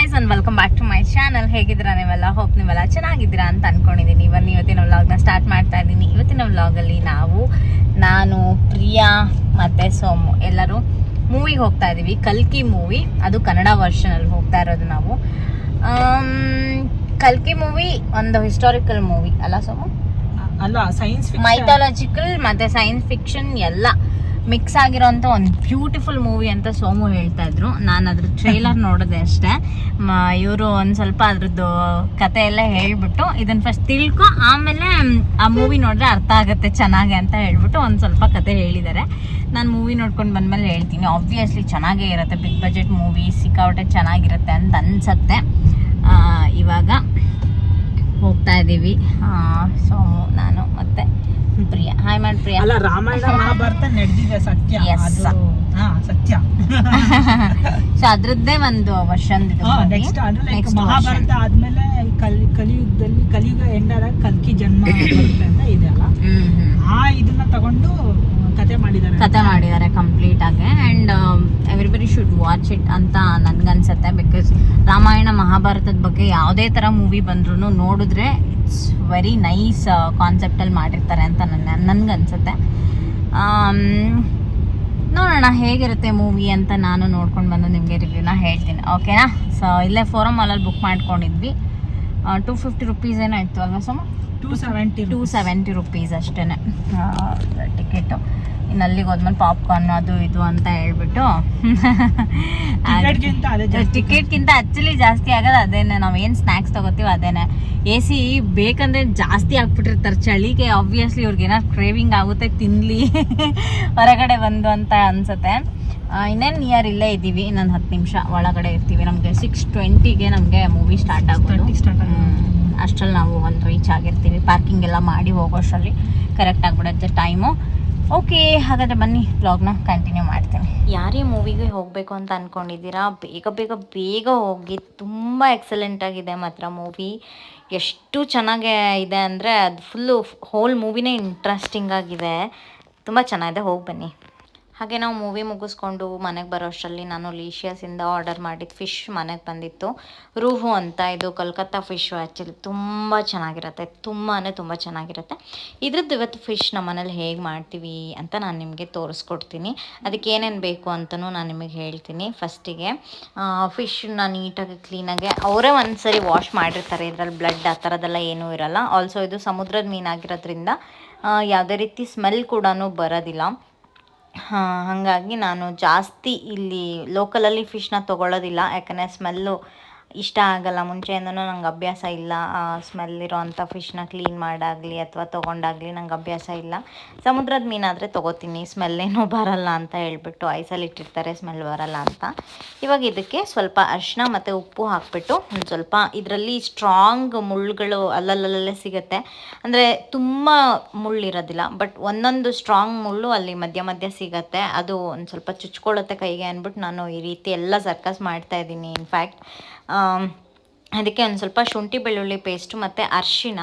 Guys and welcome back to my channel ಹೇಗಿದ್ದೀರಾ ನೀವೆಲ್ಲ? Hope ನೀವೆಲ್ಲ ಚೆನ್ನಾಗಿದ್ದೀರಾ ಅಂತ ಅನ್ಕೊಂಡಿದ್ದೀನಿ. ಇವನ್ ಇವತ್ತಿನ ವ್ಲಾಗ್ನ ಸ್ಟಾರ್ಟ್ ಮಾಡ್ತಾ ಇದ್ದೀನಿ. ಇವತ್ತಿನ ವ್ಲಾಗಲ್ಲಿ ನಾವು ನಾನು ಪ್ರಿಯಾ ಮತ್ತು ಸೋಮು ಎಲ್ಲರೂ ಮೂವಿಗೆ ಹೋಗ್ತಾ ಇದ್ದೀವಿ. ಕಲ್ಕಿ ಮೂವಿ ಅದು ಕನ್ನಡ ವರ್ಷನಲ್ಲಿ ಹೋಗ್ತಾ ಇರೋದು ನಾವು. ಕಲ್ಕಿ ಮೂವಿ ಒಂದು ಹಿಸ್ಟಾರಿಕಲ್ ಮೂವಿ ಅಲ್ಲ ಸೋಮು? ಅಲ್ಲ ಸೈನ್ಸ್ ಮೈಥಾಲಜಿಕಲ್ ಮತ್ತೆ ಸೈನ್ಸ್ ಫಿಕ್ಷನ್ ಎಲ್ಲ. ಮಿಕ್ಸ್ ಆಗಿರೋಂಥ ಒಂದು ಬ್ಯೂಟಿಫುಲ್ ಮೂವಿ ಅಂತ ಸೋಮು ಹೇಳ್ತಾ ಇದ್ರು. ನಾನು ಅದ್ರ ಟ್ರೈಲರ್ ನೋಡಿದೆ ಅಷ್ಟೇ. ಇವರು ಒಂದು ಸ್ವಲ್ಪ ಅದ್ರದ್ದು ಕತೆ ಎಲ್ಲ ಹೇಳ್ಬಿಟ್ಟು ಇದನ್ನ ಫಸ್ಟ್ ತಿಳ್ಕೊ, ಆಮೇಲೆ ಆ ಮೂವಿ ನೋಡಿದ್ರೆ ಅರ್ಥ ಆಗುತ್ತೆ ಚೆನ್ನಾಗೆ ಅಂತ ಹೇಳ್ಬಿಟ್ಟು ಒಂದು ಸ್ವಲ್ಪ ಕತೆ ಹೇಳಿದ್ದಾರೆ ನಾನು ಮೂವಿ ನೋಡ್ಕೊಂಡು ಬಂದ್ಮೇಲೆ ಹೇಳ್ತೀನಿ. ಆಬ್ವಿಯಸ್ಲಿ ಚೆನ್ನಾಗೇ ಇರುತ್ತೆ ಬಿಗ್ ಬಜೆಟ್ ಮೂವಿ, ಸಿಕ್ಕಾಪಟ್ಟೆ ಚೆನ್ನಾಗಿರುತ್ತೆ ಅಂತ ಅನ್ಸತ್ತೆ. ಇವಾಗ ಹೋಗ್ತಾ ಇದ್ದೀವಿ ಸೋಮು, ನಾನು ಮತ್ತೆ ಪ್ರಿಯಾ ಹಾಯ್ ಮಾಡಿ ಪ್ರಿಯ. ಅಲ್ಲ ರಾಮಾಯಣ ಮಹಾಭಾರತ ನಡೆದಿದೆ ಸತ್ಯ. Yes. ಸತ್ಯ. ಸೊ ಅದ್ರದ್ದೇ ಒಂದು ವರ್ಷನ್ ನೆಕ್ಸ್ಟ್ ಅಂದ್ರೆ ಲೈಕ್ ಮಹಾಭಾರತ ಆದ್ಮೇಲೆ ಕಲಿ ಕಲಿಯುಗದಲ್ಲಿ ಕಲಿಯುಗ ಎಂಡ್ ಆದಾಗ ಕಲ್ಕಿ ಜನ್ಮ ಅಂತ ಇದೆ ಅಲ್ಲ? ಆ ಇದನ್ನ ತಗೊಂಡು ಕತೆ ಮಾಡಿದ್ದಾರೆ. ಕತೆ ಮಾಡಿದ್ದಾರೆ ಕಂಪ್ಲೀಟ್ ಆಗಿ. And everybody should watch it ಅಂತ ನನ್ಗನ್ಸುತ್ತೆ ಬಿಕಾಸ್ ರಾಮಾಯಣ ಮಹಾಭಾರತದ ಬಗ್ಗೆ ಯಾವುದೇ ಥರ ಮೂವಿ ಬಂದ್ರೂ ನೋಡಿದ್ರೆ ಇಟ್ಸ್ ವೆರಿ ನೈಸ್ ಕಾನ್ಸೆಪ್ಟಲ್ಲಿ ಮಾಡಿರ್ತಾರೆ ಅಂತ ನನ್ನ ನನಗನ್ಸುತ್ತೆ ನೋಡೋಣ ಹೇಗಿರುತ್ತೆ ಮೂವಿ ಅಂತ ನಾನು ನೋಡ್ಕೊಂಡು ಬಂದು ನಿಮಗೆ ರಿವ್ಯೂನ ಹೇಳ್ತೀನಿ. ಓಕೆನಾ ಸೊ ಇಲ್ಲೇ ಫೋರಮ್ ಮಾಲಲ್ಲಿ ಬುಕ್ ಮಾಡ್ಕೊಂಡಿದ್ವಿ. ಟೂ ಫಿಫ್ಟಿ ರುಪೀಸ್ ಏನೋ ಇತ್ತು ಅಲ್ವಾ so two seventy two seventy rupees ಅಷ್ಟೇ ಟಿಕೆಟು ಇನ್ನು ಅಲ್ಲಿಗೆ ಹೋದ್ಮೇಲೆ ಪಾಪ್ಕಾರ್ನ್ ಅದು ಇದು ಅಂತ ಹೇಳ್ಬಿಟ್ಟು. ಟಿಕೆಟ್ಗಿಂತ ಆ್ಯಕ್ಚುಲಿ ಜಾಸ್ತಿ ಆಗೋದು ಅದೇನೆ. ನಾವು ಏನು ಸ್ನ್ಯಾಕ್ಸ್ ತೊಗೋತೀವಿ ಅದೇನೆ. ಎ ಸಿ ಬೇಕಂದ್ರೆ ಜಾಸ್ತಿ ಹಾಕ್ಬಿಟ್ಟಿರ್ತಾರೆ ಚಳಿಗೆ ಆಬ್ವಿಯಸ್ಲಿ ಇವ್ರಿಗೆ ಏನಾದ್ರು ಕ್ರೇವಿಂಗ್ ಆಗುತ್ತೆ ತಿನ್ನಲಿ ಹೊರಗಡೆ ಬಂದು ಅಂತ ಅನ್ಸುತ್ತೆ. ಇನ್ನೇನು ನಿಯರ್ ಇಲ್ಲೇ ಇದ್ದೀವಿ ಇನ್ನೊಂದು ಹತ್ತು ನಿಮಿಷ ಒಳಗಡೆ ಇರ್ತೀವಿ. ನಮಗೆ ಸಿಕ್ಸ್ ಟ್ವೆಂಟಿಗೆ ನಮಗೆ ಮೂವಿ ಸ್ಟಾರ್ಟ್ ಆಗೋದು. 20 start ಆಗೋದು. ಅಷ್ಟರಲ್ಲಿ ನಾವು ಒಂದು ರೀಚ್ ಆಗಿರ್ತೀವಿ. ಪಾರ್ಕಿಂಗ್ ಎಲ್ಲ ಮಾಡಿ ಹೋಗೋಷ್ಟರಲ್ಲಿ. ಕರೆಕ್ಟ್ ಆಗಿಬಿಡುತ್ತೆ ಟೈಮು ಓಕೆ ಹಾಗಾದರೆ ಬನ್ನಿ ಬ್ಲಾಗ್ನ ಕಂಟಿನ್ಯೂ ಮಾಡ್ತೀನಿ. ಯಾರೇ ಮೂವಿಗೆ ಹೋಗಬೇಕು ಅಂತ ಅಂದ್ಕೊಂಡಿದ್ದೀರಾ ಬೇಗ ಬೇಗ ಬೇಗ ಹೋಗಿ, ತುಂಬ ಎಕ್ಸಲೆಂಟ್ ಆಗಿದೆ ಮಾತ್ರ ಮೂವಿ ಎಷ್ಟು ಚೆನ್ನಾಗೇ ಇದೆ ಅಂದರೆ ಅದು ಫುಲ್ಲು ಹೋಲ್ ಮೂವಿನೇ ಇಂಟ್ರೆಸ್ಟಿಂಗ್ ಆಗಿದೆ. ತುಂಬ ಚೆನ್ನಾಗಿದೆ, ಹೋಗಿ ಬನ್ನಿ. ಹಾಗೆ ನಾವು ಮೂವಿ ಮುಗಿಸ್ಕೊಂಡು ಮನೆಗೆ ಬರೋ ಅಷ್ಟರಲ್ಲಿ ನಾನು ಲೀಶಿಯಸಿಂದ ಆರ್ಡರ್ ಮಾಡಿದ ಫಿಶ್ ಮನೆಗೆ ಬಂದಿತ್ತು. ರೂಹು ಅಂತ, ಇದು ಕಲ್ಕತ್ತಾ ಫಿಶ್ ಆ್ಯಕ್ಚುಲಿ ತುಂಬ ಚೆನ್ನಾಗಿರುತ್ತೆ. ತುಂಬಾ ತುಂಬ ಚೆನ್ನಾಗಿರುತ್ತೆ. ಇದ್ರದ್ದು ಇವತ್ತು ಫಿಶ್ ನಮ್ಮ ಮನೇಲಿ ಹೇಗೆ ಮಾಡ್ತೀವಿ ಅಂತ ನಾನು ನಿಮಗೆ ತೋರಿಸ್ಕೊಡ್ತೀನಿ. ಅದಕ್ಕೆ ಏನೇನು ಬೇಕು ಅಂತಲೂ ನಾನು ನಿಮಗೆ ಹೇಳ್ತೀನಿ. ಫಸ್ಟಿಗೆ ಫಿಶ್ನ ನೀಟಾಗಿ ಕ್ಲೀನಾಗಿ ಅವರೇ ಒಂದು ಸರಿ ವಾಶ್ ಮಾಡಿರ್ತಾರೆ. ಇದರಲ್ಲಿ ಬ್ಲಡ್ ಆ ಥರದ್ದೆಲ್ಲ ಏನೂ ಇರಲ್ಲ. ಆಲ್ಸೋ ಇದು ಸಮುದ್ರದ ಮೀನಾಗಿರೋದ್ರಿಂದ ಯಾವುದೇ ರೀತಿ ಸ್ಮೆಲ್ ಕೂಡ ಬರೋದಿಲ್ಲ. ಹಾಗಾಗಿ ನಾನು ಜಾಸ್ತಿ ಇಲ್ಲಿ ಲೋಕಲಲ್ಲಿ ಫಿಶ್ನ ತೊಗೊಳ್ಳೋದಿಲ್ಲ ಯಾಕಂದರೆ ಸ್ಮೆಲ್ಲು ಇಷ್ಟ ಆಗಲ್ಲ. ಮುಂಚೆಯಿಂದನೂ ನಂಗೆ ಅಭ್ಯಾಸ ಇಲ್ಲ. ಸ್ಮೆಲ್ ಇರೋವಂಥ ಫಿಶ್ನ ಕ್ಲೀನ್ ಮಾಡಾಗಲಿ ಅಥವಾ ತೊಗೊಂಡಾಗಲಿ ನಂಗೆ ಅಭ್ಯಾಸ ಇಲ್ಲ. ಸಮುದ್ರದ ಮೀನಾದರೆ ತೊಗೋತೀನಿ. ಸ್ಮೆಲ್ ಏನೂ ಬರಲ್ಲ ಅಂತ ಹೇಳ್ಬಿಟ್ಟು ಐಸಲ್ಲಿ ಇಟ್ಟಿರ್ತಾರೆ ಸ್ಮೆಲ್ ಬರಲ್ಲ ಅಂತ. ಇವಾಗ ಇದಕ್ಕೆ ಸ್ವಲ್ಪ ಅರಿಶಿನ ಮತ್ತು ಉಪ್ಪು ಹಾಕ್ಬಿಟ್ಟು ಒಂದು ಸ್ವಲ್ಪ ಇದರಲ್ಲಿ ಸ್ಟ್ರಾಂಗ್ ಮುಳ್ಳುಗಳು ಅಲ್ಲಲ್ಲಲ್ಲೇ ಸಿಗುತ್ತೆ. ಅಂದರೆ ತುಂಬ ಮುಳ್ಳಿರೋದಿಲ್ಲ ಬಟ್ ಒಂದೊಂದು ಸ್ಟ್ರಾಂಗ್ ಮುಳ್ಳು ಅಲ್ಲಿ ಮಧ್ಯ ಮಧ್ಯ ಸಿಗತ್ತೆ. ಅದು ಒಂದು ಸ್ವಲ್ಪ ಚುಚ್ಕೊಳ್ಳುತ್ತೆ ಕೈಗೆ ಅಂದ್ಬಿಟ್ಟು ನಾನು ಈ ರೀತಿ ಎಲ್ಲ ಸರ್ಕಸ್ ಮಾಡ್ತಾ ಇದ್ದೀನಿ ಇನ್ಫ್ಯಾಕ್ಟ್ ಅದಕ್ಕೆ ಒಂದು ಸ್ವಲ್ಪ ಶುಂಠಿ ಬೆಳ್ಳುಳ್ಳಿ ಪೇಸ್ಟು ಮತ್ತು ಅರಿಶಿನ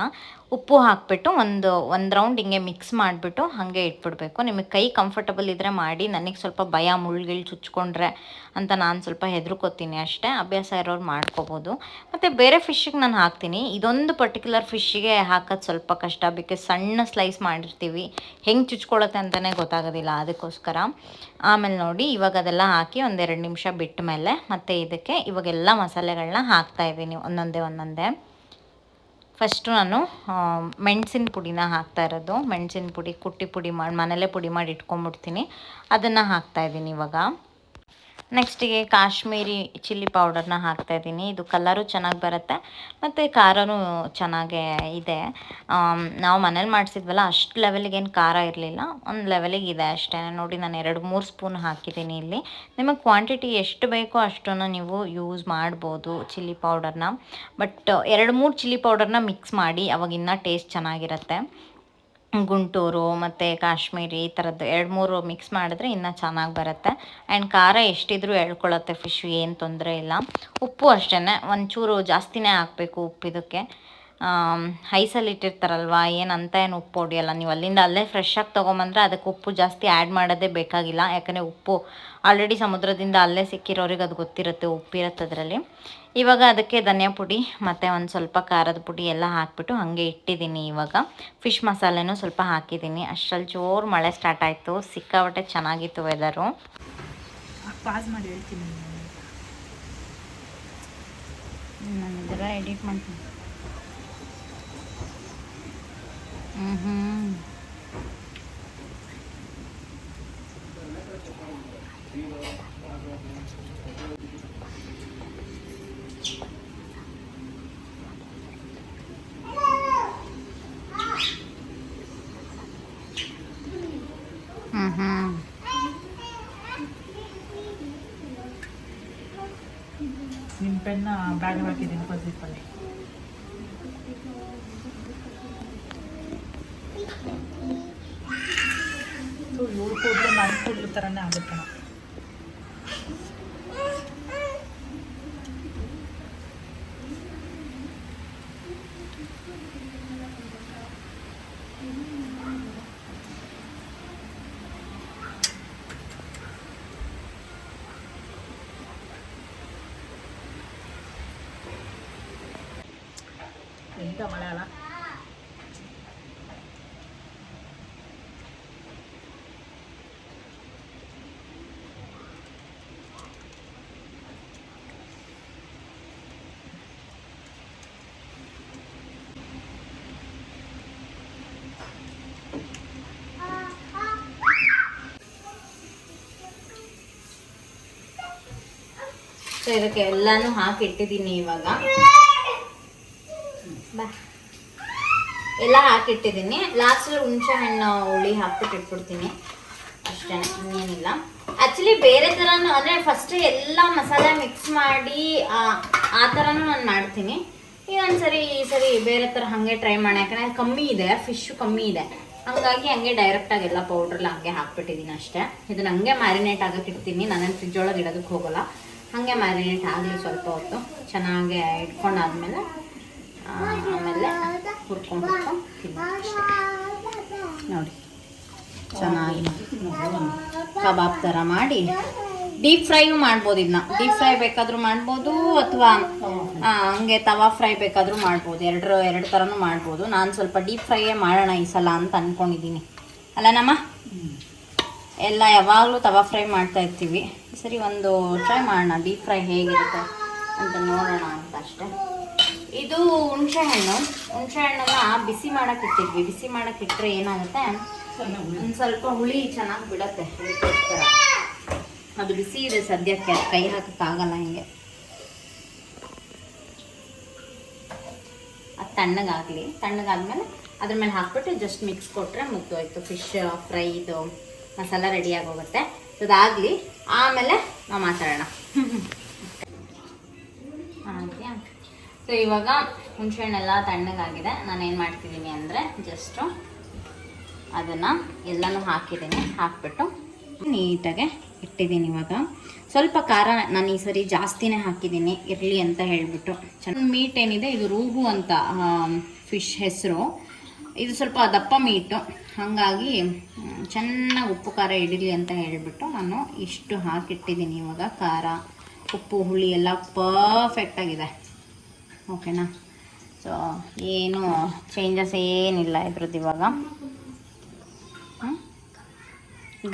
ಉಪ್ಪು ಹಾಕಿಬಿಟ್ಟು ಒಂದು ಒಂದು ರೌಂಡ್ ಹಿಂಗೆ ಮಿಕ್ಸ್ ಮಾಡಿಬಿಟ್ಟು ಹಾಗೆ ಇಟ್ಬಿಡಬೇಕು. ನಿಮಗೆ ಕೈ ಕಂಫರ್ಟಬಲ್ ಇದ್ದರೆ ಮಾಡಿ, ನನಗೆ ಸ್ವಲ್ಪ ಭಯ ಮುಳ್ಳುಗಳು ಚುಚ್ಕೊಂಡ್ರೆ ಅಂತ ನಾನು ಸ್ವಲ್ಪ ಹೆದರ್ಕೋತೀನಿ ಅಷ್ಟೇ. ಅಭ್ಯಾಸ ಇರೋರು ಮಾಡ್ಕೋಬೋದು. ಮತ್ತು ಬೇರೆ ಫಿಶ್ಶಿಗೆ ನಾನು ಹಾಕ್ತೀನಿ. ಇದೊಂದು ಪರ್ಟಿಕ್ಯುಲರ್ ಫಿಶ್ಶಿಗೆ ಹಾಕೋದು ಸ್ವಲ್ಪ ಕಷ್ಟ. ಬಿಕಾಸ್ ಸಣ್ಣ ಸ್ಲೈಸ್ ಮಾಡಿರ್ತೀವಿ. ಹೆಂಗೆ ಚುಚ್ಕೊಳತ್ತೆ ಅಂತಲೇ ಗೊತ್ತಾಗೋದಿಲ್ಲ. ಅದಕ್ಕೋಸ್ಕರ ಆಮೇಲೆ ನೋಡಿ, ಇವಾಗ ಅದೆಲ್ಲ ಹಾಕಿ ಒಂದೆರಡು ನಿಮಿಷ ಬಿಟ್ಟ ಮೇಲೆ ಮತ್ತು ಇದಕ್ಕೆ ಇವಾಗೆಲ್ಲ ಮಸಾಲೆಗಳನ್ನ ಹಾಕ್ತಾ ಇದ್ದೀನಿ ಒಂದೊಂದೇ ಒಂದೊಂದೇ. ಫಸ್ಟು ನಾನು ಮೆಣಸಿನ ಪುಡಿನ ಹಾಕ್ತಾ ಇರೋದು. ಮೆಣಸಿನ ಪುಡಿ, ಕುಟ್ಟಿ ಪುಡಿ ಮಾಡಿ ಮನೇಲೇ ಪುಡಿ ಮಾಡಿ ಇಟ್ಕೊಂಬಿಡ್ತೀನಿ ಅದನ್ನು ಹಾಕ್ತಾ ಇದ್ದೀನಿ ಇವಾಗ. ನೆಕ್ಸ್ಟಿಗೆ ಕಾಶ್ಮೀರಿ ಚಿಲ್ಲಿ ಪೌಡರ್ನ ಹಾಕ್ತಾ ಇದ್ದೀನಿ. ಇದು ಕಲರು ಚೆನ್ನಾಗಿ ಬರುತ್ತೆ. ಮತ್ತು ಖಾರನೂ ಚೆನ್ನಾಗೇ ಇದೆ. ನಾವು ಮನೇಲಿ ಮಾಡಿಸಿದ್ವಲ್ಲ, ಅಷ್ಟು ಲೆವೆಲಿಗೆ ಏನು ಖಾರ ಇರಲಿಲ್ಲ. ಒಂದು ಲೆವೆಲಿಗೆ ಇದೆ ಅಷ್ಟೇ. ನೋಡಿ, ನಾನು ಎರಡು ಮೂರು ಸ್ಪೂನ್ ಹಾಕಿದ್ದೀನಿ ಇಲ್ಲಿ. ನಿಮಗೆ ಕ್ವಾಂಟಿಟಿ ಎಷ್ಟು ಬೇಕೋ ಅಷ್ಟನ್ನು ನೀವು ಯೂಸ್ ಮಾಡ್ಬೋದು ಚಿಲ್ಲಿ ಪೌಡರ್ನ. ಬಟ್ ಎರಡು ಮೂರು ಚಿಲ್ಲಿ ಪೌಡರ್ನ ಮಿಕ್ಸ್ ಮಾಡಿ ಅವಾಗ ಇನ್ನೂ ಟೇಸ್ಟ್ ಚೆನ್ನಾಗಿರುತ್ತೆ. ಗುಂಟೂರು ಮತ್ತು ಕಾಶ್ಮೀರಿ ಈ ಥರದ್ದು ಎರಡು ಮೂರು ಮಿಕ್ಸ್ ಮಾಡಿದ್ರೆ ಇನ್ನೂ ಚೆನ್ನಾಗಿ ಬರುತ್ತೆ. ಆ್ಯಂಡ್ ಖಾರ ಎಷ್ಟಿದ್ರೂ ಎಳ್ಕೊಳ್ಳುತ್ತೆ ಫಿಶ್ ಏನು ತೊಂದರೆ ಇಲ್ಲ. ಉಪ್ಪು ಅಷ್ಟೇ ಒಂಚೂರು ಜಾಸ್ತಿನೇ ಹಾಕಬೇಕು ಉಪ್ಪು ಇದಕ್ಕೆ ಐಸಲ್ಲಿ ಇಟ್ಟಿರ್ತಾರಲ್ವ? ಏನಂತ ಏನು ಉಪ್ಪು ಹೊಡಿಯಲ್ಲ. ನೀವು ಅಲ್ಲಿಂದ ಅಲ್ಲೇ ಫ್ರೆಶ್ಶಾಗಿ ತೊಗೊಂಬಂದ್ರೆ ಅದಕ್ಕೆ ಉಪ್ಪು ಜಾಸ್ತಿ ಆ್ಯಡ್ ಮಾಡೋದೇ ಬೇಕಾಗಿಲ್ಲ. ಯಾಕಂದರೆ ಉಪ್ಪು ಆಲ್ರೆಡಿ ಸಮುದ್ರದಿಂದ ಅಲ್ಲೇ ಸಿಕ್ಕಿರೋರಿಗೆ ಅದು ಗೊತ್ತಿರುತ್ತೆ ಉಪ್ಪಿರುತ್ತೆ ಅದರಲ್ಲಿ. ಇವಾಗ ಅದಕ್ಕೆ ಧನಿಯಾ ಪುಡಿ, ಮತ್ತು ಒಂದು ಸ್ವಲ್ಪ ಖಾರದ ಪುಡಿ ಎಲ್ಲ ಹಾಕಿಬಿಟ್ಟು ಹಾಗೆ ಇಟ್ಟಿದ್ದೀನಿ ಇವಾಗ. ಫಿಶ್ ಮಸಾಲೆನೂ ಸ್ವಲ್ಪ ಹಾಕಿದ್ದೀನಿ. ಅಷ್ಟರಲ್ಲಿ ಜೋರು ಮಳೆ ಸ್ಟಾರ್ಟ್ ಆಯಿತು. ಸಿಕ್ಕಾಬಟ್ಟೆ ಚೆನ್ನಾಗಿತ್ತು ವೆದರು ಪಾಸ್ ಮಾಡಿ ಹೇಳ್ತೀನಿ. ನಾನು ಇದರ ಎಡಿಟ್ ಮಾಡ್ತೀನಿ ಹ್ಞೂ ಹ್ಞೂ ಹ್ಞೂ ಹ್ಞೂ ನಿಮ್ಮ ಪೆನ್ನ ಬ್ಯಾಗ್ ಹಾಕಿದ್ದೀನಿ ಪಲ್ಲಿ ಇವ್ರು ಕೂದಲು ನನ್ನ ಕೂದಲು ಥರನೇ ಆಗುತ್ತೆ ಎಂತ ಮಳೆ ಸೊ ಇದಕ್ಕೆ ಎಲ್ಲಾನು ಹಾಕಿ ಇಟ್ಟಿದ್ದೀನಿ ಇವಾಗ ಎಲ್ಲ ಹಾಕಿಟ್ಟಿದ್ದೀನಿ. ಲಾಸ್ಟಲ್ಲಿ ಹುಣಸೆ ಹಣ್ಣು, ಹುಳಿ ಹಾಕ್ಬಿಟ್ಟು ಇಟ್ಬಿಡ್ತೀನಿ. ಅಷ್ಟೇ, ಇನ್ನೇನಿಲ್ಲ. ಆ್ಯಕ್ಚುಲಿ ಬೇರೆ ಥರನೂ ಅಂದರೆ ಫಸ್ಟ್ ಎಲ್ಲ ಮಸಾಲೆ ಮಿಕ್ಸ್ ಮಾಡಿ, ಆ ಥರನೂ ನಾನು ಮಾಡ್ತೀನಿ. ಇನ್ನೊಂದು ಸರಿ ಈ ಸರಿ ಬೇರೆ ಥರ ಹಾಗೆ ಟ್ರೈ ಮಾಡಿ ಯಾಕಂದರೆ ಕಮ್ಮಿ ಇದೆ ಫಿಶು ಕಮ್ಮಿ ಇದೆ. ಹಂಗಾಗಿ ಹಂಗೆ ಡೈರೆಕ್ಟಾಗಿ ಎಲ್ಲ ಪೌಡ್ರೆಲ್ಲ ಹಂಗೆ ಹಾಕ್ಬಿಟ್ಟಿದ್ದೀನಿ ಅಷ್ಟೇ. ಇದನ್ನ ಹಂಗೆ ಮ್ಯಾರಿನೇಟ್ ಆಗಕ್ಕೆ ಇಡ್ತೀನಿ. ನಾನೇನು ಫ್ರಿಜ್ ಒಳಗೆ ಇಡೋದಕ್ಕೆ ಹೋಗೋಲ್ಲ. ಹಾಗೆ ಮ್ಯಾರಿನೇಟ್ ಆಗಲಿ ಸ್ವಲ್ಪ ಹೊತ್ತು. ಚೆನ್ನಾಗಿ ಇಟ್ಕೊಂಡಾದ್ಮೇಲೆ ಆಮೇಲೆ ಹುರ್ಕೊಂಡು ನೋಡಿ ಚೆನ್ನಾಗಿ ಕಬಾಬ್ ಥರ ಮಾಡಿ ಡೀಪ್ ಫ್ರೈಯೂ ಮಾಡ್ಬೋದು ಇದನ್ನ ಡೀಪ್ ಫ್ರೈ ಬೇಕಾದರೂ ಮಾಡ್ಬೋದು ಅಥವಾ ಹಂಗೆ ತವಾ ಫ್ರೈ ಬೇಕಾದರೂ ಮಾಡ್ಬೋದು. ಎರಡರ ಎರಡು ಥರನೂ ಮಾಡ್ಬೋದು. ನಾನು ಸ್ವಲ್ಪ ಡೀಪ್ ಫ್ರೈಯೇ ಮಾಡೋಣ ಈ ಸಲ ಅಂತ ಅಂದ್ಕೊಂಡಿದ್ದೀನಿ ಅಲ್ಲ ನಮ್ಮ ಎಲ್ಲ ಯಾವಾಗಲೂ ತವಾ ಫ್ರೈ ಮಾಡ್ತಾ ಇರ್ತೀವಿ. ಸರಿ ಒಂದು ಟ್ರೈ ಮಾಡೋಣ. ಡೀಪ್ ಫ್ರೈ ಹೇಗಿರುತ್ತೆ ಅಂತ ನೋಡೋಣ ಅಂತ ಅಷ್ಟೇ. ಇದು ಹುಣಸೆ ಹಣ್ಣು. ಹುಣಸೆ ಹಣ್ಣನ್ನ ಬಿಸಿ ಮಾಡಕ್ಕೆ ಇಟ್ಟಿದ್ವಿ. ಬಿಸಿ ಮಾಡಕ್ಕೆ ಇಟ್ಟರೆ ಏನಾಗುತ್ತೆ? ಒಂದು ಸ್ವಲ್ಪ ಹುಳಿ ಚೆನ್ನಾಗಿ ಬಿಡತ್ತೆ. ಅದು ಬಿಸಿ ಇದೆ ಸದ್ಯಕ್ಕೆ. ಅದು ಕೈ ಹಾಕಕ್ಕಾಗಲ್ಲ ಹಿಂಗೆ. ಅದು ತಣ್ಣಗಾಗಲಿ. ತಣ್ಣಗಾದ್ಮೇಲೆ ಅದ್ರ ಮೇಲೆ ಹಾಕ್ಬಿಟ್ಟು ಜಸ್ಟ್ ಮಿಕ್ಸ್ ಕೊಟ್ಟರೆ ಮುಗ್ದೋಯ್ತು. ಫಿಶ್ ಫ್ರೈ ಇದು ಮಸಾಲ ರೆಡಿ ಆಗೋಗುತ್ತೆ. ಅದಾಗಲಿ ಆಮೇಲೆ ನಾವು ಮಾತಾಡೋಣ. ಸೊ ಇವಾಗ ಹುಣಸೆಹಣ್ಣೆಲ್ಲ ತಣ್ಣಗಾಗಿದೆ. ನಾನು ಏನು ಮಾಡ್ತಿದ್ದೀನಿ ಅಂದರೆ ಜಸ್ಟು ಅದನ್ನು ಎಲ್ಲನೂ ಹಾಕಿದ್ದೀನಿ. ಹಾಕ್ಬಿಟ್ಟು ನೀಟಾಗೆ ಇಟ್ಟಿದ್ದೀನಿ ಇವಾಗ. ಸ್ವಲ್ಪ ಖಾರ ನಾನು ಈ ಸರಿ ಜಾಸ್ತಿನೇ ಹಾಕಿದ್ದೀನಿ. ಇರಲಿ ಅಂತ ಹೇಳಿಬಿಟ್ಟು. ಚೆನ್ನ ಮೀಟ್ ಏನಿದೆ? ಇದು ರೂಹು ಅಂತ ಫಿಶ್ ಹೆಸರು. ಇದು ಸ್ವಲ್ಪ ದಪ್ಪ ಮೀಟು. ಹಾಗಾಗಿ ಚೆನ್ನಾಗಿ ಉಪ್ಪು ಖಾರ ಇಡಲಿ ಅಂತ ಹೇಳಿಬಿಟ್ಟು ನಾನು ಇಷ್ಟು ಹಾಕಿಟ್ಟಿದ್ದೀನಿ ಇವಾಗ. ಖಾರ, ಉಪ್ಪು, ಹುಳಿ ಎಲ್ಲ ಪರ್ಫೆಕ್ಟಾಗಿದೆ ಓಕೆನಾ ಸೊ ಏನು ಚೇಂಜಸ್ ಏನಿಲ್ಲ ಇದ್ರದ್ದು ಇವಾಗ?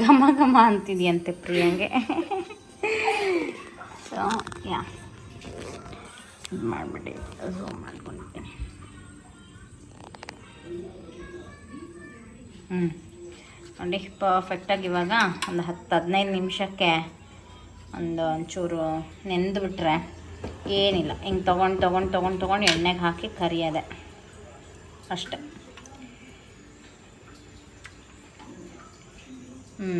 ಘಮ ಘಮ ಅಂತಿದೆಯಂತೆ ಪ್ರಿಯಂಗೆ. ಸೊ ಯಾ ಇದು ಮಾಡಿಬಿಟ್ಟು ಝೂಮ್ ಮಾಡ್ಕೊಂಡಿದ್ದೀನಿ ಹ್ಞೂ ನೋಡಿ ಪರ್ಫೆಕ್ಟಾಗಿ ಇವಾಗ ಒಂದು ಹತ್ತು ಹದಿನೈದು ನಿಮಿಷಕ್ಕೆ ಒಂದು ಒಂಚೂರು ನೆಂದುಬಿಟ್ರೆ ಏನಿಲ್ಲ. ಹಿಂಗೆ ತೊಗೊಂಡು ತೊಗೊಂಡು ತೊಗೊಂಡು ತೊಗೊಂಡು ಎಣ್ಣೆಗೆ ಹಾಕಿ ಕರಿಯೋದೆ. ಅಷ್ಟೆ. ಹ್ಞೂ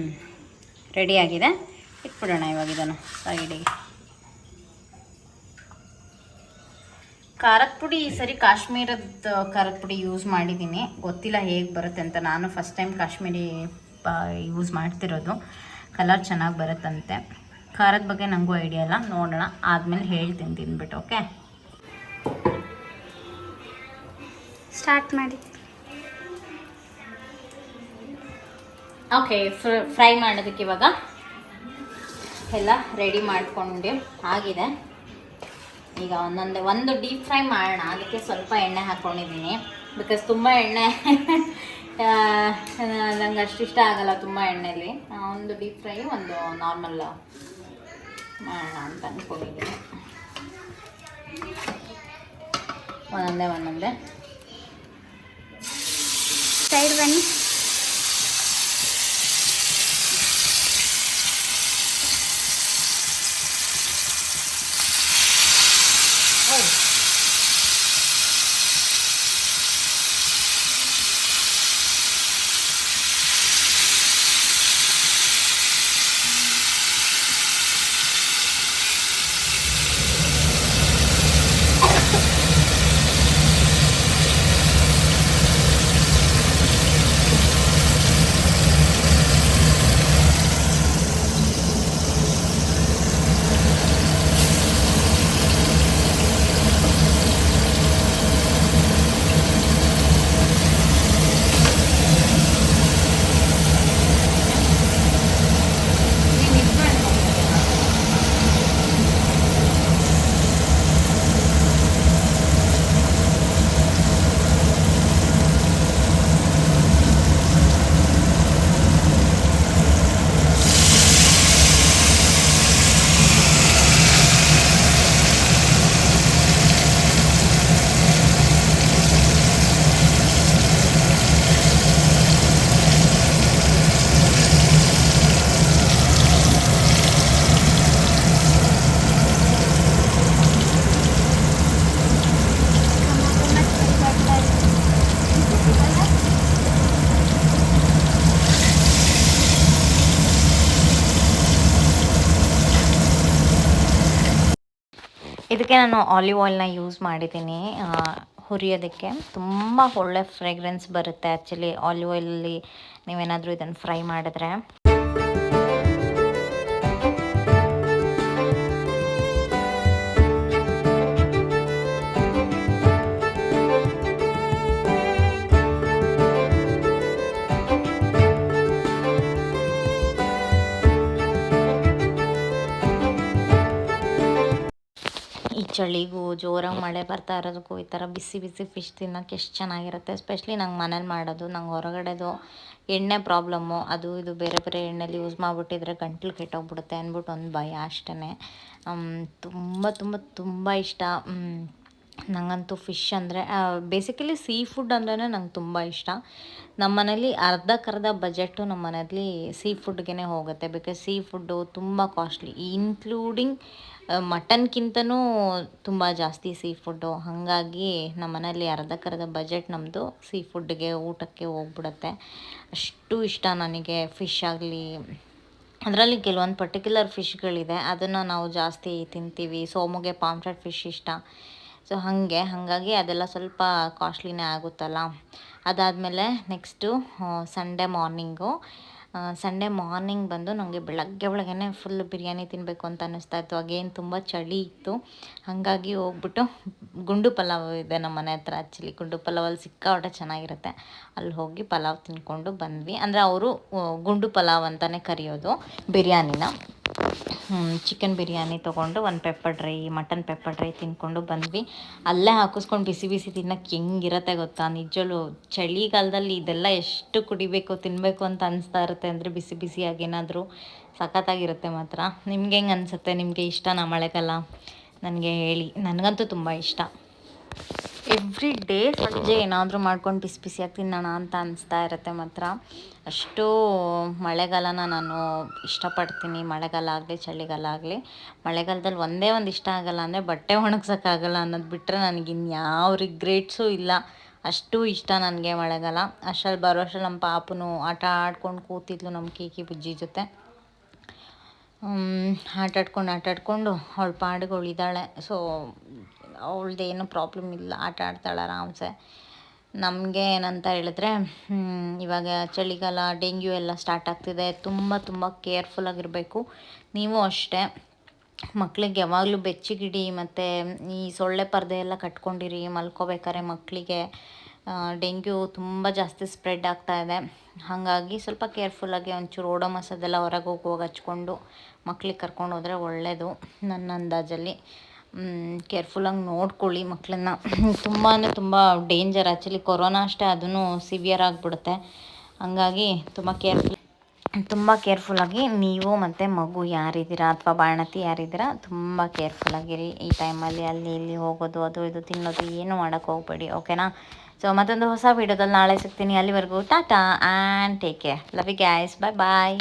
ರೆಡಿಯಾಗಿದೆ ಇಟ್ಬಿಡೋಣ ಇವಾಗ ಇದನ್ನು ಸೈಡಿಗೆ ಖಾರದ ಪುಡಿ ಈ ಸರಿ ಕಾಶ್ಮೀರದ ಖಾರದ ಪುಡಿ ಯೂಸ್ ಮಾಡಿದ್ದೀನಿ. ಗೊತ್ತಿಲ್ಲ ಹೇಗೆ ಬರುತ್ತೆ ಅಂತ. ನಾನು ಫಸ್ಟ್ ಟೈಮ್ ಕಾಶ್ಮೀರಿ ಯೂಸ್ ಮಾಡ್ತಿರೋದು. ಕಲರ್ ಚೆನ್ನಾಗಿ ಬರುತ್ತಂತೆ. ಖಾರದ ಬಗ್ಗೆ ನನಗೂ ಐಡಿಯಾ ಇಲ್ಲ. ನೋಡೋಣ. ಆದಮೇಲೆ ಹೇಳ್ತೀನಿ ತಿಂದ್ಬಿಟ್ಟು ಓಕೆ ಸ್ಟಾರ್ಟ್ ಮಾಡಿ. ಓಕೆ ಫ್ರೈ ಮಾಡೋದಕ್ಕೆ ಇವಾಗ ಎಲ್ಲ ರೆಡಿ ಮಾಡಿಕೊಂಡು. ಆಗಿದೆ. ಈಗ ಒಂದೊಂದು, ಒಂದು ಡೀಪ್ ಫ್ರೈ ಮಾಡೋಣ. ಅದಕ್ಕೆ ಸ್ವಲ್ಪ ಎಣ್ಣೆ ಹಾಕ್ಕೊಂಡಿದ್ದೀನಿ ಬಿಕಾಸ್ ತುಂಬ ಎಣ್ಣೆ ನಂಗೆ ಅಷ್ಟು ಇಷ್ಟ ಆಗಲ್ಲ ತುಂಬ ಎಣ್ಣೆಲಿ. ಒಂದು ಡೀಪ್ ಫ್ರೈ ಒಂದು ನಾರ್ಮಲ್ ಮಾಡೋಣ ಅಂತ ಅಂದ್ಕೊಂಡಿದ್ದೀನಿ ಒಂದೊಂದೇ ಒಂದೊಂದೇ. ಸೈಡ್ ಬನ್ನಿ. ಇದಕ್ಕೆ ನಾನು ಆಲಿವ್ ಆಯಿಲ್ನ ಯೂಸ್ ಮಾಡಿದ್ದೀನಿ ಹುರಿಯೋದಕ್ಕೆ. ತುಂಬ ಒಳ್ಳೆ ಫ್ರೇಗ್ರೆನ್ಸ್ ಬರುತ್ತೆ ಆ್ಯಕ್ಚುಲಿ ಆಲಿವ್ ಆಯಿಲಲ್ಲಿ ನೀವೇನಾದರೂ ಇದನ್ನು ಫ್ರೈ ಮಾಡಿದ್ರೆ. ಚಳಿಗೂ ಜೋರಾಗಿ ಮಳೆ ಬರ್ತಾ ಇರೋದಕ್ಕೂ ಈ ಥರ ಬಿಸಿ ಬಿಸಿ ಫಿಶ್ ತಿನ್ನೋಕೆ ಎಷ್ಟು ಚೆನ್ನಾಗಿರುತ್ತೆ ಎಸ್ಪೆಷಲಿ ನಂಗೆ ಮನೇಲಿ ಮಾಡೋದು. ನಂಗೆ ಹೊರಗಡೆದು ಎಣ್ಣೆ ಪ್ರಾಬ್ಲಮ್ಮು, ಅದು ಇದು ಬೇರೆ ಬೇರೆ ಎಣ್ಣೆಲಿ ಯೂಸ್ ಮಾಡಿಬಿಟ್ಟಿದ್ರೆ ಗಂಟ್ಲು ಕೆಟ್ಟೋಗ್ಬಿಡುತ್ತೆ ಅಂದ್ಬಿಟ್ಟು ಒಂದು ಭಯ ಅಷ್ಟೇ ತುಂಬ ತುಂಬ ತುಂಬ ಇಷ್ಟ. ನನಗಂತೂ ನಂಗಂತೂ ಫಿಶ್ ಅಂದರೆ ಬೇಸಿಕಲಿ ಸೀ ಫುಡ್ ಅಂದ್ರೇ ನಂಗೆ ತುಂಬ ಇಷ್ಟ. ನಮ್ಮ ಮನೇಲಿ ಅರ್ಧಕ್ಕರ್ಧ ಬಜೆಟ್ಟು ನಮ್ಮ ಮನೇಲಿ ಸೀ ಫುಡ್ಗೆ ಹೋಗುತ್ತೆ ಬಿಕಾಸ್ ಸೀ ಫುಡ್ಡು ತುಂಬ ಕಾಸ್ಟ್ಲಿ ಇನ್ಕ್ಲೂಡಿಂಗ್ ಮಟನ್ಗಿಂತನೂ ತುಂಬ ಜಾಸ್ತಿ ಸೀ ಫುಡ್ಡು ಹಾಗಾಗಿ ನಮ್ಮ ಮನೇಲಿ ಅರ್ಧಕ್ಕರ್ಧ ಬಜೆಟ್ ನಮ್ಮದು ಸೀ ಫುಡ್ಗೆ ಊಟಕ್ಕೆ ಹೋಗ್ಬಿಡುತ್ತೆ. ಅಷ್ಟು ಇಷ್ಟ ನನಗೆ ಫಿಶ್ ಆಗಲಿ. ಅದರಲ್ಲಿ ಕೆಲವೊಂದು ಪರ್ಟಿಕ್ಯುಲರ್ ಫಿಶ್ಗಳಿದೆ. ಅದನ್ನು ನಾವು ಜಾಸ್ತಿ ತಿಂತೀವಿ. ಸೋಮುಗೆ ಪಾಮ್ಫ್ರೆಟ್ ಫಿಶ್ ಇಷ್ಟ. ಸೊ, ಹಾಗೆ. ಹಾಗಾಗಿ ಅದೆಲ್ಲ ಸ್ವಲ್ಪ ಕಾಸ್ಟ್ಲಿನೇ ಆಗುತ್ತಲ್ಲ. ಅದಾದಮೇಲೆ next Sunday morning. Sunday morning ಬಂದು ನನಗೆ ಬೆಳಗ್ಗೆ ಒಳಗೇ ಫುಲ್ ಬಿರಿಯಾನಿ ತಿನ್ನಬೇಕು ಅಂತ ಅನ್ನಿಸ್ತಾ ಇತ್ತು. ಅಗೇನ್ ತುಂಬ ಚಳಿ ಇತ್ತು. ಹಾಗಾಗಿ ಹೋಗ್ಬಿಟ್ಟು ಗುಂಡು ಪಲಾವ್ ಇದೆ ನಮ್ಮ ಮನೆ ಹತ್ರ ಆ್ಯಕ್ಚುಲಿ ಗುಂಡು ಪಲಾವಲ್ಲಿ ಸಿಕ್ಕಾಪಟ್ಟೆ ಚೆನ್ನಾಗಿರುತ್ತೆ. ಅಲ್ಲಿ ಹೋಗಿ ಪಲಾವ್ ತಿನ್ಕೊಂಡು ಬಂದ್ವಿ. ಅಂದರೆ ಅವರು ಗುಂಡು ಪಲಾವ್ ಅಂತಲೇ ಕರೆಯೋದು ಬಿರಿಯಾನಿನ. ಚಿಕನ್ ಬಿರಿಯಾನಿ ತೊಗೊಂಡು ಒಂದು pepper dry mutton pepper dry ತಿನ್ಕೊಂಡು ಬಂದ್ವಿ. ಅಲ್ಲೇ ಹಾಕಿಸ್ಕೊಂಡು ಬಿಸಿ ಬಿಸಿ ತಿನ್ನೋಕ್ಕೆ ಹೆಂಗಿರತ್ತೆ ಗೊತ್ತಾ? ನಿಜಲು ಚಳಿಗಾಲದಲ್ಲಿ ಇದೆಲ್ಲ ಎಷ್ಟು ಕುಡಿಬೇಕು ತಿನ್ನಬೇಕು ಅಂತ ಅನಿಸ್ತಾ ಇರುತ್ತೆ ಅಂದರೆ ಬಿಸಿ ಬಿಸಿಯಾಗಿ ಏನಾದರೂ ಸಖತ್ತಾಗಿರುತ್ತೆ ಮಾತ್ರ. ನಿಮ್ಗೆ ಹೆಂಗೆ ಅನಿಸುತ್ತೆ? ನಿಮಗೆ ಇಷ್ಟನಾ ಮಳೆಗಾಲ? ನನಗೆ ಹೇಳಿ. ನನಗಂತೂ ತುಂಬ ಇಷ್ಟ. ಎವ್ರಿ ಡೇ ಸಂಜೆ ಏನಾದರೂ ಮಾಡ್ಕೊಂಡು ಬಿಸಿ ಬಿಸಿಯಾಗಿ ತಿನ್ನೋಣ ಅಂತ ಅನಿಸ್ತಾ ಇರುತ್ತೆ ಮಾತ್ರ. ಅಷ್ಟು ಮಳೆಗಾಲನ ನಾನು ಇಷ್ಟಪಡ್ತೀನಿ. ಮಳೆಗಾಲ ಆಗಲಿ, ಚಳಿಗಾಲ ಆಗಲಿ. ಮಳೆಗಾಲದಲ್ಲಿ ಒಂದೇ ಒಂದು ಇಷ್ಟ ಆಗಲ್ಲ ಅಂದರೆ ಬಟ್ಟೆ ಒಣಗ್ಸೋಕ್ಕಾಗಲ್ಲ ಅನ್ನೋದು ಬಿಟ್ಟರೆ ನನಗೆ ಇನ್ಯಾವ ರಿಗ್ರೆಟ್ಸು ಇಲ್ಲ. ಅಷ್ಟು ಇಷ್ಟ ನನಗೆ ಮಳೆಗಾಲ. ಅಷ್ಟಲ್ಲಿ ಬರೋ ಅಷ್ಟರಲ್ಲಿ ನಮ್ಮ ಪಾಪನು ಆಟ ಆಡ್ಕೊಂಡು ಕೂತಿದ್ಲು ನಮ್ಮ ಕೀಕಿ ಬುಜ್ಜಿ ಜೊತೆ. ಆಟಾಡ್ಕೊಂಡು ಆಟಾಡ್ಕೊಂಡು ಅವಳು ಆಡ್ಕೊಂಡು ಅವಳ ಪಾಡಿಗೆ ಅವಳಿದ್ದಾಳೆ ಸೊ ಅವಳದ್ದೇನು ಪ್ರಾಬ್ಲಮ್ ಇಲ್ಲ. ಆಟ ಆಡ್ತಾಳೆ ಆರಾಮ್ಸೆ. ನಮಗೆ ಏನಂತ ಹೇಳಿದ್ರೆ ಇವಾಗ ಚಳಿಗಾಲ, ಡೆಂಗ್ಯೂ ಎಲ್ಲ ಸ್ಟಾರ್ಟ್ ಆಗ್ತಿದೆ. ತುಂಬ ತುಂಬ ಕೇರ್ಫುಲ್ಲಾಗಿರಬೇಕು ನೀವು ಅಷ್ಟೇ. ಮಕ್ಕಳಿಗೆ ಯಾವಾಗಲೂ ಬೆಚ್ಚಗಿಡಿ ಮತ್ತು ಈ ಸೊಳ್ಳೆ ಪರದೆ ಎಲ್ಲ ಕಟ್ಕೊಂಡಿರಿ ಮಲ್ಕೋಬೇಕಾದ್ರೆ ಮಕ್ಕಳಿಗೆ ಡೆಂಗ್ಯೂ ತುಂಬ ಜಾಸ್ತಿ ಸ್ಪ್ರೆಡ್ ಆಗ್ತಾ ಇದೆ. ಹಾಗಾಗಿ ಸ್ವಲ್ಪ ಕೇರ್ಫುಲ್ಲಾಗಿ ಒಂಚೂರು ಓಡೋ ಮಸದೆಲ್ಲ ಹೊರಗೆ ಹೋಗುವಾಗ ಹಚ್ಕೊಂಡು ಮಕ್ಳಿಗೆ ಕರ್ಕೊಂಡು ಹೋದರೆ ಒಳ್ಳೆಯದು ನನ್ನ ಅಂದಾಜಲ್ಲಿ. ಕೇರ್ಫುಲ್ಲಾಗಿ ನೋಡ್ಕೊಳ್ಳಿ ಮಕ್ಕಳನ್ನ ತುಂಬ ಅಂದರೆ ತುಂಬ ಡೇಂಜರ್ ಆ್ಯಕ್ಚುಲಿ ಕೊರೋನಾ ಅಷ್ಟೇ ಅದೂ ಸಿವಿಯರ್ ಆಗಿಬಿಡುತ್ತೆ. ಹಂಗಾಗಿ ತುಂಬ ಕೇರ್ಫುಲ್ ತುಂಬ ಕೇರ್ಫುಲ್ಲಾಗಿ ನೀವು ಮತ್ತು ಮಗು ಯಾರಿದ್ದೀರಾ ಅಥವಾ ಬಾಣತಿ ಯಾರಿದ್ದೀರಾ ತುಂಬ ಕೇರ್ಫುಲ್ಲಾಗಿರಿ ಈ ಟೈಮಲ್ಲಿ ಅಲ್ಲಿ ಇಲ್ಲಿ ಹೋಗೋದು, ಅದು, ಇದು, ತಿನ್ನೋದು ಏನು ಮಾಡೋಕ್ಕೆ ಹೋಗಬೇಡಿ ಓಕೆನಾ ಸೊ ಮತ್ತೊಂದು ಹೊಸ ವೀಡಿಯೋದಲ್ಲಿ ನಾಳೆ ಸಿಗ್ತೀನಿ. ಅಲ್ಲಿವರೆಗೂ tata and take care love you guys bye bye